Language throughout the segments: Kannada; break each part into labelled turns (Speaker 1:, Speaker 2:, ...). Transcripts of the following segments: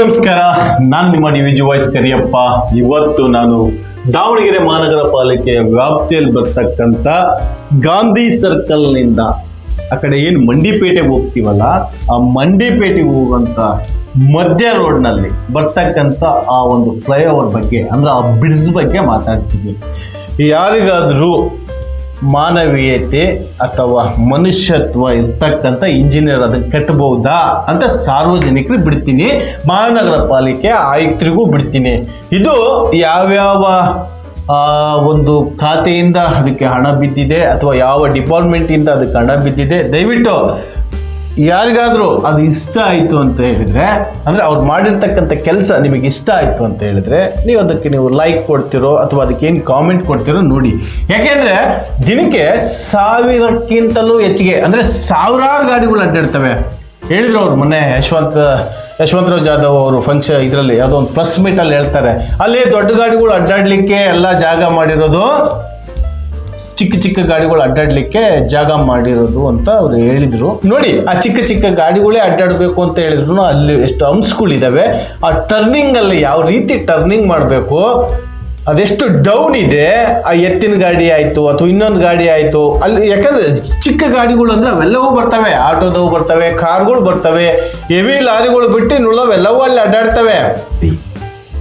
Speaker 1: ನಮಸ್ಕಾರ, ನಾನು ನಿಮ್ಮ ಡಿ ವಾಯ್ಸ್ ಕರಿಯಪ್ಪ. ಇವತ್ತು ನಾನು ದಾವಣಗೆರೆ ಮಹಾನಗರ ಪಾಲಿಕೆಯ ವ್ಯಾಪ್ತಿಯಲ್ಲಿ ಬರ್ತಕ್ಕಂಥ ಗಾಂಧಿ ಸರ್ಕಲ್ನಿಂದ ಆ ಕಡೆ ಏನು ಮಂಡಿಪೇಟೆಗೆ ಹೋಗ್ತೀವಲ್ಲ, ಆ ಮಂಡಿಪೇಟೆಗೆ ಹೋಗುವಂಥ ಮಧ್ಯ ರೋಡ್ನಲ್ಲಿ ಬರ್ತಕ್ಕಂಥ ಆ ಒಂದು ಫ್ಲೈಓವರ್ ಬಗ್ಗೆ, ಅಂದ್ರೆ ಆ ಬ್ರಿಡ್ಜ್ ಬಗ್ಗೆ ಮಾತಾಡ್ತೀವಿ ಯಾರಿಗಾದರೂ ಮಾನವೀಯತೆ ಅಥವಾ ಮನುಷ್ಯತ್ವ ಇರ್ತಕ್ಕಂಥ ಇಂಜಿನಿಯರ್ ಅದನ್ನು ಕಟ್ಟಬಹುದಾ ಅಂತ ಸಾರ್ವಜನಿಕರು ಬಿಡ್ತೀನಿ. ಮಹಾನಗರ ಪಾಲಿಕೆ ಆಯುಕ್ತರಿಗೂ ಬಿಡ್ತೀನಿ. ಇದು ಯಾವ್ಯಾವ ಒಂದು ಖಾತೆಯಿಂದ ಅದಕ್ಕೆ ಹಣ ಬಿದ್ದಿದೆ ಅಥವಾ ಯಾವ ಡಿಪಾರ್ಟ್ಮೆಂಟಿಂದ ಅದಕ್ಕೆ ಹಣ ಬಿದ್ದಿದೆ? ದಯವಿಟ್ಟು ಯಾರಿಗಾದರೂ ಅದು ಇಷ್ಟ ಆಯಿತು ಅಂತ ಹೇಳಿದರೆ, ಅಂದರೆ ಅವ್ರು ಮಾಡಿರ್ತಕ್ಕಂಥ ಕೆಲಸ ನಿಮಗೆ ಇಷ್ಟ ಆಯಿತು ಅಂತ ಹೇಳಿದ್ರೆ, ನೀವು ಅದಕ್ಕೆ ನೀವು ಲೈಕ್ ಕೊಡ್ತಿರೋ ಅಥವಾ ಅದಕ್ಕೆ ಏನು ಕಾಮೆಂಟ್ ಕೊಡ್ತಿರೋ ನೋಡಿ. ಯಾಕೆಂದರೆ ದಿನಕ್ಕೆ ಸಾವಿರಕ್ಕಿಂತಲೂ ಹೆಚ್ಚಿಗೆ, ಅಂದರೆ ಸಾವಿರಾರು ಗಾಡಿಗಳು ಅಡ್ಡಾಡ್ತವೆ. ಹೇಳಿದ್ರು ಅವ್ರು ಮೊನ್ನೆ ಯಶವಂತ, ಯಶವಂತರಾವ್ ಜಾಧವ್ ಅವರು ಫಂಕ್ಷನ್ ಇದರಲ್ಲಿ, ಯಾವುದೋ ಒಂದು ಪ್ಲಸ್ ಮೀಟಲ್ಲಿ ಹೇಳ್ತಾರೆ. ಅಲ್ಲಿ ದೊಡ್ಡ ಗಾಡಿಗಳು ಅಡ್ಡಾಡಲಿಕ್ಕೆ ಎಲ್ಲ ಜಾಗ ಮಾಡಿರೋದು ಚಿಕ್ಕ ಚಿಕ್ಕ ಗಾಡಿಗಳು ಅಡ್ಡಾಡ್ಲಿಕ್ಕೆ ಜಾಗ ಮಾಡಿರೋದು ಅಂತ ಅವ್ರು ಹೇಳಿದ್ರು. ನೋಡಿ, ಆ ಚಿಕ್ಕ ಚಿಕ್ಕ ಗಾಡಿಗಳೇ ಅಡ್ಡಾಡಬೇಕು ಅಂತ ಹೇಳಿದ್ರು, ಅಲ್ಲಿ ಎಷ್ಟು ಅಂಶಗಳಿದಾವೆ, ಆ ಟರ್ನಿಂಗ್ ಅಲ್ಲಿ ಯಾವ ರೀತಿ ಟರ್ನಿಂಗ್ ಮಾಡಬೇಕು, ಅದೆಷ್ಟು ಡೌನ್ ಇದೆ, ಆ ಎತ್ತಿನ ಗಾಡಿ ಆಯಿತು ಅಥವಾ ಇನ್ನೊಂದು ಗಾಡಿ ಆಯಿತು, ಅಲ್ಲಿ ಯಾಕಂದ್ರೆ ಚಿಕ್ಕ ಗಾಡಿಗಳು ಅಂದ್ರೆ ಅವೆಲ್ಲವೂ ಬರ್ತವೆ, ಆಟೋದವು ಬರ್ತವೆ, ಕಾರ್ಗಳು ಬರ್ತವೆ, ಹೆವಿ ಲಾರಿಗಳು ಬಿಟ್ಟು ನುಳವೆಲ್ಲವೂ ಅಲ್ಲಿ ಅಡ್ಡಾಡ್ತವೆ.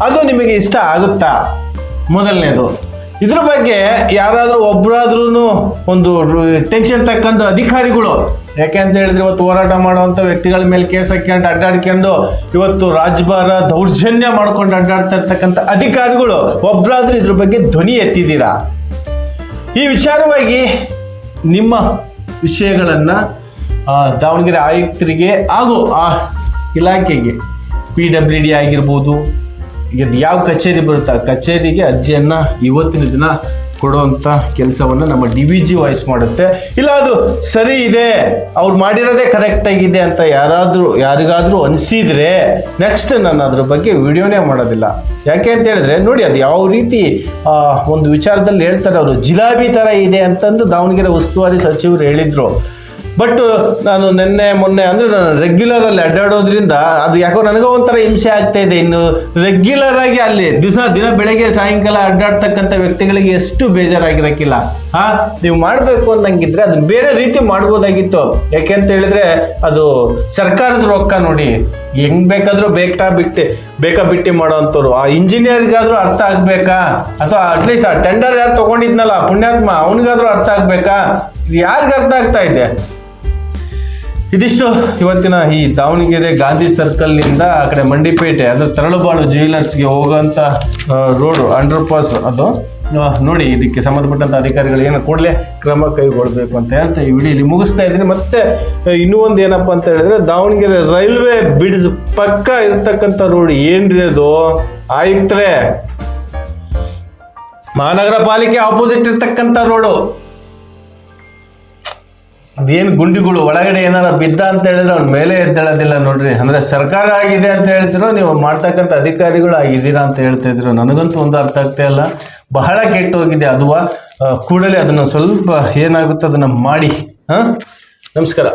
Speaker 1: ಅದು ನಿಮಗೆ ಇಷ್ಟ ಆಗುತ್ತಾ? ಮೊದಲನೇದು. ಇದ್ರ ಬಗ್ಗೆ ಯಾರಾದರೂ ಒಬ್ಬರಾದ್ರೂ ಒಂದು ಟೆನ್ಷನ್ ತಕ್ಕಂಡು ಅಧಿಕಾರಿಗಳು, ಯಾಕೆ ಅಂತ ಹೇಳಿದ್ರೆ ಇವತ್ತು ಹೋರಾಟ ಮಾಡುವಂಥ ವ್ಯಕ್ತಿಗಳ ಮೇಲೆ ಕೇಸ್ ಹಾಕ್ಕೊಂಡು ಅಡ್ಡಾಡ್ಕೊಂಡು ಇವತ್ತು ರಾಜಭಾರ ದೌರ್ಜನ್ಯ ಮಾಡ್ಕೊಂಡು ಅಡ್ಡಾಡ್ತಾ ಇರ್ತಕ್ಕಂಥ ಅಧಿಕಾರಿಗಳು ಒಬ್ಬರಾದ್ರೂ ಇದ್ರ ಬಗ್ಗೆ ಧ್ವನಿ ಎತ್ತಿದ್ದೀರಾ? ಈ ವಿಚಾರವಾಗಿ ನಿಮ್ಮ ವಿಷಯಗಳನ್ನು ದಾವಣಗೆರೆ ಆಯುಕ್ತರಿಗೆ ಹಾಗೂ ಆ ಇಲಾಖೆಗೆ ಪಿ ಡಬ್ಲ್ಯೂ ಡಿ ಆಗಿರ್ಬೋದು ಈಗ ಯಾವ ಕಚೇರಿ ಬರುತ್ತೆ? ಕಚೇರಿಗೆ ಅರ್ಜಿಯನ್ನು ಇವತ್ತಿನ ದಿನ ಕೊಡುವಂಥ ಕೆಲಸವನ್ನು ನಮ್ಮ ಡಿ ವಿ ಜಿ ವಾಯ್ಸ್ ಮಾಡುತ್ತೆ. ಇಲ್ಲ, ಅದು ಸರಿ ಇದೆ. ಅವ್ರು ಮಾಡಿರೋದೇ ಕರೆಕ್ಟ್ ಆಗಿದೆ ಅಂತ ಯಾರಾದರೂ, ಯಾರಿಗಾದರೂ ಅನಿಸಿದರೆ ನೆಕ್ಸ್ಟ್ ನಾನು ಅದ್ರ ಬಗ್ಗೆ ವಿಡಿಯೋನೇ ಮಾಡೋದಿಲ್ಲ. ಯಾಕೆ ಅಂತ ಹೇಳಿದ್ರೆ, ನೋಡಿ ಅದು ಯಾವ ರೀತಿ ಒಂದು ವಿಚಾರದಲ್ಲಿ ಹೇಳ್ತಾರೆ ಅವರು, ಜಿಲಾಬಿ ಥರ ಇದೆ ಅಂತಂದು ದಾವಣಗೆರೆ ಉಸ್ತುವಾರಿ ಸಚಿವರು ಹೇಳಿದರು. ಬಟ್ ನಾನು ನಿನ್ನೆ, ಮೊನ್ನೆ, ಅಂದ್ರೆ ನಾನು ರೆಗ್ಯುಲರ್ ಅಲ್ಲಿ ಅಡ್ಡಾಡೋದ್ರಿಂದ ಅದು ಯಾಕೋ ನನಗೋ ಒಂಥರ ಹಿಂಸೆ ಆಗ್ತಾ ಇದೆ. ಇನ್ನು ರೆಗ್ಯುಲರ್ ಆಗಿ ಅಲ್ಲಿ ದಿವಸ, ದಿನ ಬೆಳಗ್ಗೆ, ಸಾಯಂಕಾಲ ಅಡ್ಡಾಡ್ತಕ್ಕಂಥ ವ್ಯಕ್ತಿಗಳಿಗೆ ಎಷ್ಟು ಬೇಜಾರಾಗಿರಕ್ಕಿಲ್ಲ. ಹಾ, ನೀವು ಮಾಡಬೇಕು ಅನ್ನಂಗಿದ್ರೆ ಅದನ್ನ ಬೇರೆ ರೀತಿ ಮಾಡ್ಬೋದಾಗಿತ್ತು. ಯಾಕೆ ಅಂತ ಹೇಳಿದ್ರೆ ಅದು ಸರ್ಕಾರದ ರೊಕ್ಕ ನೋಡಿ. ಹೆಂಗ್ ಬೇಕಾದ್ರೂ ಬೇಕಾ ಬಿಟ್ಟು, ಬೇಕಾ ಬಿಟ್ಟಿ ಮಾಡೋವಂಥವ್ರು ಆ ಇಂಜಿನಿಯರ್ಗಾದ್ರೂ ಅರ್ಥ ಆಗ್ಬೇಕಾ? ಅಥವಾ ಅಟ್ಲೀಸ್ಟ್ ಆ ಟೆಂಡರ್ ಯಾರು ತಗೊಂಡಿದ್ನಲ್ಲ, ಪುಣ್ಯಾತ್ಮ, ಅವನಿಗಾದ್ರೂ ಅರ್ಥ ಆಗ್ಬೇಕಾ? ಯಾರಿಗ ಅರ್ಥ ಆಗ್ತಾ ಇದೆ? ಇದಿಷ್ಟು ಇವತ್ತಿನ ಈ ದಾವಣಗೆರೆ ಗಾಂಧಿ ಸರ್ಕಲ್ನಿಂದ ಆ ಕಡೆ ಮಂಡಿಪೇಟೆ, ಅದು ತರಳುಬಾಳು ಜ್ಯುವೆಲರ್ಸ್ಗೆ ಹೋಗೋಂಥ ರೋಡು ಅಂಡರ್ ಪಾಸ್ ಅದು. ನೋಡಿ, ಇದಕ್ಕೆ ಸಂಬಂಧಪಟ್ಟಂಥ ಅಧಿಕಾರಿಗಳು ಏನು ಕೂಡಲೇ ಕ್ರಮ ಕೈಗೊಳ್ಬೇಕು ಅಂತ ಹೇಳ್ತಾ ಈ ಇಲ್ಲಿ ಮುಗಿಸ್ತಾ ಇದ್ದೀನಿ. ಮತ್ತೆ ಇನ್ನೂ ಒಂದು ಏನಪ್ಪ ಅಂತ ಹೇಳಿದ್ರೆ, ದಾವಣಗೆರೆ ರೈಲ್ವೆ ಬ್ರಿಡ್ಜ್ ಪಕ್ಕ ಇರ್ತಕ್ಕಂಥ ರೋಡ್ ಏನಿದೆ ಅದು? ಆಯುಕ್ತರೇ ಮಹಾನಗರ ಪಾಲಿಕೆ ಆಪೋಸಿಟ್ ಇರ್ತಕ್ಕಂಥ ರೋಡು ಅದೇನು ಗುಂಡಿಗಳು ಒಳಗಡೆ ಏನಾರ ಬಿದ್ದ ಅಂತ ಹೇಳಿದ್ರೆ ಅವ್ನ ಮೇಲೆ ಎದ್ದೇಳೋದಿಲ್ಲ ನೋಡ್ರಿ. ಅಂದ್ರೆ ಸರ್ಕಾರ ಆಗಿದೆ ಅಂತ ಹೇಳ್ತಿರೋ, ನೀವು ಮಾಡ್ತಕ್ಕಂಥ ಅಧಿಕಾರಿಗಳು ಆಗಿದ್ದೀರಾ ಅಂತ ಹೇಳ್ತಾ ಇದ್ರು. ನನಗಂತೂ ಒಂದು ಅರ್ಥ ಆಗ್ತಾ ಇಲ್ಲ. ಬಹಳ ಕೆಟ್ಟು ಹೋಗಿದೆ ಅದುವ ಕೂಡಲೇ ಅದನ್ನು ಸ್ವಲ್ಪ ಏನಾಗುತ್ತೆ ಅದನ್ನ ಮಾಡಿ. ಹಾ? ನಮಸ್ಕಾರ.